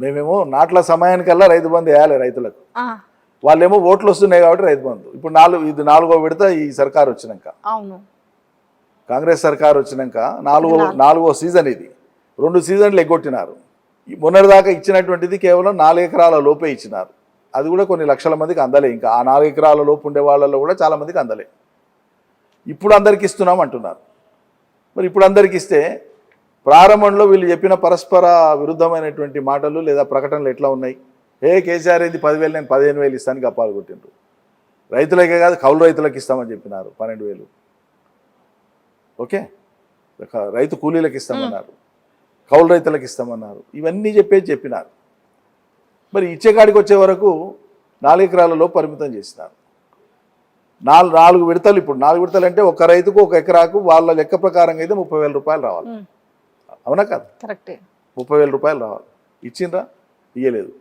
మేమేమో నాట్ల సమయానికల్లా రైతు బంధు వేయాలి రైతులకు. వాళ్ళేమో ఓట్లు వస్తున్నాయి కాబట్టి రైతు బంధు. ఇప్పుడు నాలుగు ఇది నాలుగో విడత ఈ సర్కార్ వచ్చినాక. అవును. కాంగ్రెస్ సర్కార్ వచ్చినాక నాలుగో నాలుగో. సీజన్ ఇది. రెండు సీజన్లు ఎగ్గొట్టినారు. మొన్నటిదాకా ఇచ్చినటువంటిది కేవలం నాలుగు ఎకరాల లోపే ఇచ్చినారు. అది కూడా కొన్ని లక్షల మందికి అందలే. ఇంకా ఆ నాలుగు ఎకరాల లోపు ఉండే వాళ్ళలో కూడా చాలా మందికి అందలే. ఇప్పుడు అందరికి ఇస్తున్నాం అంటున్నారు. మరి ఇప్పుడు అందరికి ఇస్తే ప్రారంభంలో వీళ్ళు చెప్పిన పరస్పర విరుద్ధమైనటువంటి మాటలు లేదా ప్రకటనలు ఎట్లా ఉన్నాయి? ఏ కేసీఆర్ ఏంది? పదివేలు నేను పదిహేను వేలు ఇస్తాను గప్పాలు కొట్టిండ్రు. రైతులకే కాదు కౌలు రైతులకు ఇస్తామని చెప్పినారు పన్నెండు వేలు. ఓకే? రైతు కూలీలకు ఇస్తామన్నారు. కౌలు రైతులకు ఇస్తామన్నారు. ఇవన్నీ చెప్పేసి చెప్పినారు. మరి ఇచ్చేకాడికి వచ్చే వరకు నాలుగు ఎకరాలలో పరిమితం చేసినారు. నాలుగు నాలుగు విడతలు ఇప్పుడు నాలుగు విడతలు అంటే ఒక రైతుకు ఒక ఎకరాకు వాళ్ళ లెక్క ప్రకారంగా అయితే ముప్పై వేల రూపాయలు రావాలి. అవునా కాదు. కరెక్టే. ముప్పై వేల రూపాయలు రావాలి. ఇచ్చిండ్రా? ఇయ్యలేదు.